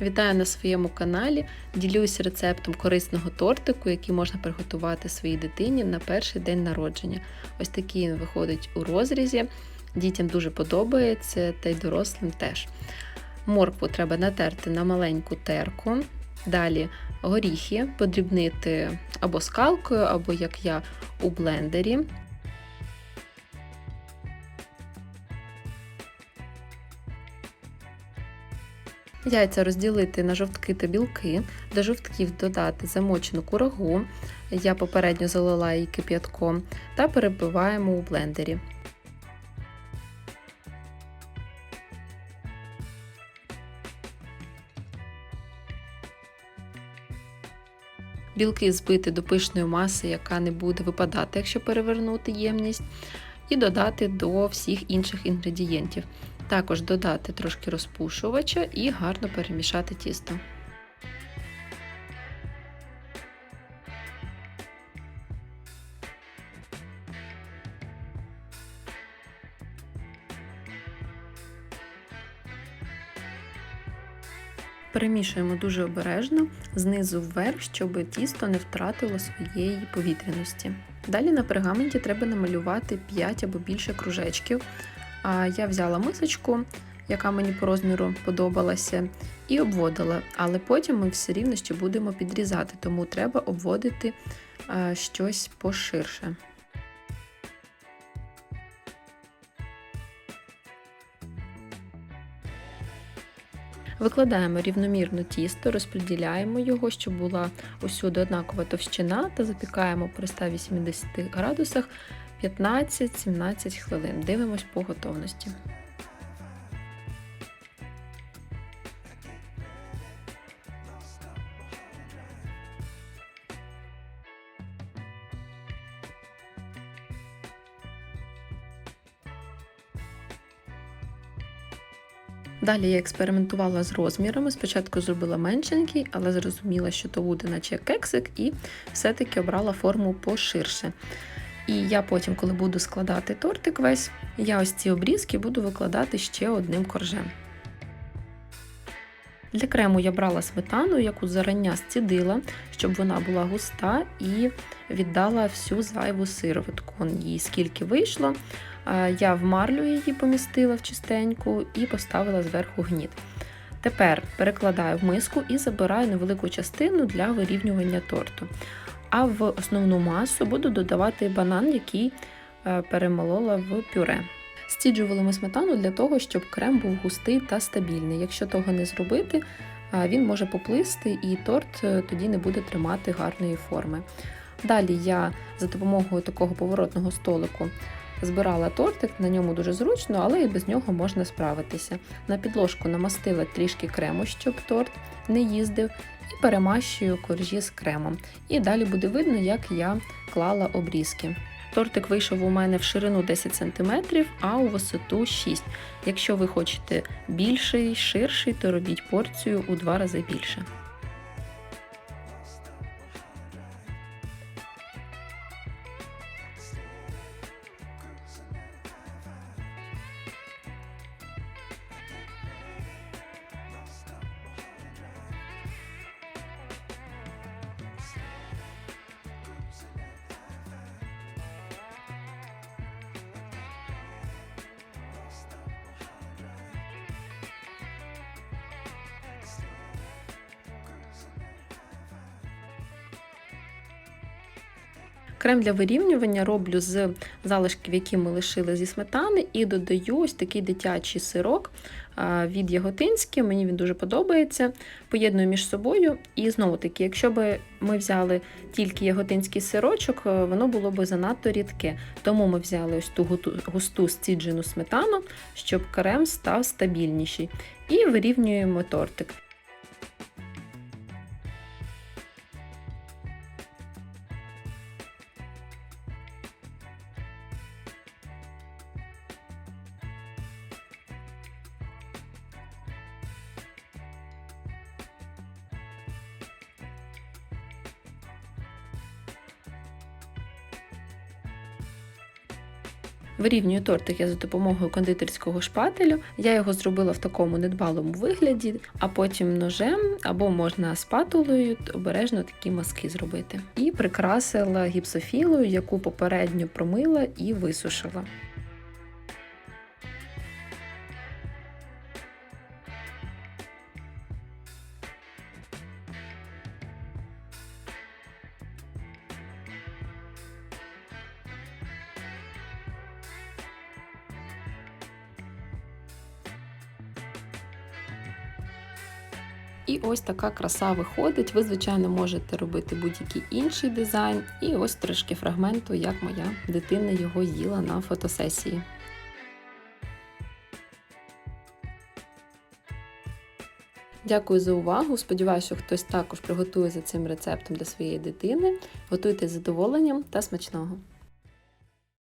Вітаю на своєму каналі. Ділюсь рецептом корисного тортику, який можна приготувати своїй дитині на перший день народження. Ось такий він виходить у розрізі. Дітям дуже подобається, та й дорослим теж. Моркву треба натерти на маленьку терку. Далі горіхи подрібнити або скалкою, або як я у блендері. Яйця розділити на жовтки та білки, до жовтків додати замочену курагу, я попередньо залила її кип'ятком, та перебиваємо у блендері. Білки збити до пишної маси, яка не буде випадати, якщо перевернути ємність, і додати до всіх інших інгредієнтів. Також додати трошки розпушувача і гарно перемішати тісто. Перемішуємо дуже обережно знизу вверх, щоб тісто не втратило своєї повітряності. Далі на пергаменті треба намалювати 5 або більше кружечків. Я взяла мисочку, яка мені по розміру подобалася, і обводила. Але потім ми все рівно ще будемо підрізати, тому треба обводити щось поширше. Викладаємо рівномірно тісто, розподіляємо його, щоб була усюди однакова товщина, та запікаємо при 180 градусах 15-17 хвилин. Дивимось по готовності. Далі я експериментувала з розмірами. Спочатку зробила меншенький, але зрозуміла, що то буде наче кексик, і все-таки обрала форму поширше. І я потім, коли буду складати тортик весь, я ось ці обрізки буду викладати ще одним коржем. Для крему я брала сметану, яку зарання зцідила, щоб вона була густа і віддала всю зайву сироватку. Їй скільки вийшло. Я в марлю її помістила в чистеньку і поставила зверху гніт. Тепер перекладаю в миску і забираю невелику частину для вирівнювання торту. А в основну масу буду додавати банан, який е, перемолола в пюре. Стіджували ми сметану для того, щоб крем був густий та стабільний. Якщо того не зробити, він може поплисти і торт е, тоді не буде тримати гарної форми. Далі я за допомогою такого поворотного столику збирала тортик, на ньому дуже зручно, але і без нього можна справитися. На підложку намастила трішки крему, щоб торт не їздив, перемащую коржі з кремом. І далі буде видно, як я клала обрізки. Тортик вийшов у мене в ширину 10 см, а у висоту 6 Якщо ви хочете більший, ширший, то робіть порцію у два рази більше. Крем для вирівнювання роблю з залишків, які ми лишили зі сметани, і додаю ось такий дитячий сирок від Яготинське. Мені він дуже подобається. Поєдную між собою. І знову-таки, якщо б ми взяли тільки яготинський сирочок, воно було б занадто рідке. Тому ми взяли ось ту густу стіджену сметану, щоб крем став стабільніший. І вирівнюємо тортик. Вирівнюю тортик я за допомогою кондитерського шпателю. Я його зробила в такому недбалому вигляді, а потім ножем або можна спатулою обережно такі мазки зробити. І прикрасила гіпсофілою, яку попередньо промила і висушила. І ось така краса виходить. Ви, звичайно, можете робити будь-який інший дизайн. І ось трошки фрагменту, як моя дитина його їла на фотосесії. Дякую за увагу. Сподіваюся, що хтось також приготує за цим рецептом для своєї дитини. Готуйте з задоволенням та смачного!